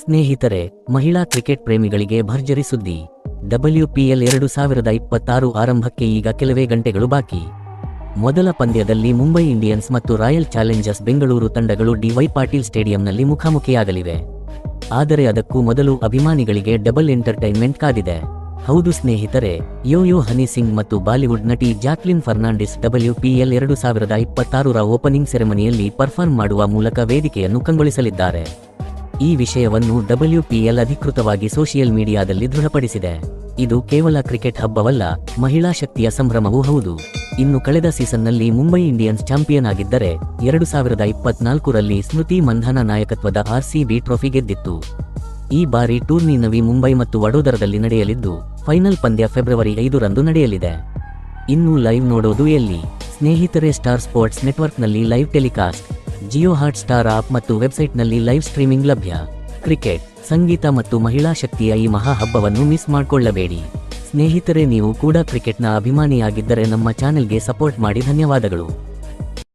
ಸ್ನೇಹಿತರೆ, ಮಹಿಳಾ ಕ್ರಿಕೆಟ್ ಪ್ರೇಮಿಗಳಿಗೆ ಭರ್ಜರಿ ಸುದ್ದಿ. ಡಬ್ಲ್ಯೂಪಿಎಲ್ ಎರಡು ಸಾವಿರದ ಇಪ್ಪತ್ತಾರು ಆರಂಭಕ್ಕೆ ಈಗ ಕೆಲವೇ ಗಂಟೆಗಳು ಬಾಕಿ. ಮೊದಲ ಪಂದ್ಯದಲ್ಲಿ ಮುಂಬೈ ಇಂಡಿಯನ್ಸ್ ಮತ್ತು ರಾಯಲ್ ಚಾಲೆಂಜರ್ಸ್ ಬೆಂಗಳೂರು ತಂಡಗಳು ಡಿವೈ ಪಾಟೀಲ್ ಸ್ಟೇಡಿಯಂನಲ್ಲಿ ಮುಖಾಮುಖಿಯಾಗಲಿವೆ. ಆದರೆ ಅದಕ್ಕೂ ಮೊದಲು ಅಭಿಮಾನಿಗಳಿಗೆ ಡಬಲ್ ಎಂಟರ್ಟೈನ್ಮೆಂಟ್ ಕಾದಿದೆ. ಹೌದು ಸ್ನೇಹಿತರೆ, ಯೋಯೋ ಹನಿ ಸಿಂಗ್ ಮತ್ತು ಬಾಲಿವುಡ್ ನಟಿ ಜಾಕ್ಲಿನ್ ಫರ್ನಾಂಡಿಸ್ ಡಬ್ಲ್ಯೂಪಿಎಲ್ ಎರಡು ಸಾವಿರದ ಇಪ್ಪತ್ತಾರರ ಓಪನಿಂಗ್ ಸೆರೆಮನಿಯಲ್ಲಿ ಪರ್ಫಾರ್ಮ್ ಮಾಡುವ ಮೂಲಕ ವೇದಿಕೆಯನ್ನು ಕಂಗೊಳಿಸಲಿದ್ದಾರೆ. ಈ ವಿಷಯವನ್ನು ಡಬ್ಲ್ಯೂಪಿಎಲ್ ಅಧಿಕೃತವಾಗಿ ಸೋಷಿಯಲ್ ಮೀಡಿಯಾದಲ್ಲಿ ದೃಢಪಡಿಸಿದೆ. ಇದು ಕೇವಲ ಕ್ರಿಕೆಟ್ ಹಬ್ಬವಲ್ಲ, ಮಹಿಳಾ ಶಕ್ತಿಯ ಸಂಭ್ರಮವೂ ಹೌದು. ಇನ್ನು ಕಳೆದ ಸೀಸನ್ನಲ್ಲಿ ಮುಂಬೈ ಇಂಡಿಯನ್ಸ್ ಚಾಂಪಿಯನ್ ಆಗಿದ್ದರೆ, ಎರಡು ಸಾವಿರದ ಇಪ್ಪತ್ನಾಲ್ಕರಲ್ಲಿ ಸ್ಮೃತಿ ಮಂಧನ ನಾಯಕತ್ವದ ಆರ್ಸಿಬಿ ಟ್ರೋಫಿ ಗೆದ್ದಿತ್ತು. ಈ ಬಾರಿ ಟೂರ್ನಿ ನವಿ ಮುಂಬೈ ಮತ್ತು ವಡೋದರದಲ್ಲಿ ನಡೆಯಲಿದ್ದು, ಫೈನಲ್ ಪಂದ್ಯ ಫೆಬ್ರವರಿ ಐದರಂದು ನಡೆಯಲಿದೆ. ಇನ್ನು ಲೈವ್ ನೋಡೋದು ಎಲ್ಲಿ? ಸ್ನೇಹಿತರೆ, ಸ್ಟಾರ್ ಸ್ಪೋರ್ಟ್ಸ್ ನೆಟ್ವರ್ಕ್ನಲ್ಲಿ live telecast. Jio hot star app ಮತ್ತು ವೆಬ್ಸೈಟ್ನಲ್ಲಿ ಲೈವ್ ಸ್ಟ್ರೀಮಿಂಗ್ ಲಭ್ಯ. ಕ್ರಿಕೆಟ್, ಸಂಗೀತ ಮತ್ತು ಮಹಿಳಾ ಶಕ್ತಿಯ ಈ ಮಹಾ ಹಬ್ಬವನ್ನು ಮಿಸ್ ಮಾಡಿಕೊಳ್ಳಬೇಡಿ. ಸ್ನೇಹಿತರೆ, ನೀವು ಕೂಡ ಕ್ರಿಕೆಟ್ನ ಅಭಿಮಾನಿಯಾಗಿದ್ದರೆ ನಮ್ಮ ಚಾನೆಲ್ಗೆ ಸಪೋರ್ಟ್ ಮಾಡಿ ಧನ್ಯವಾದಗಳು.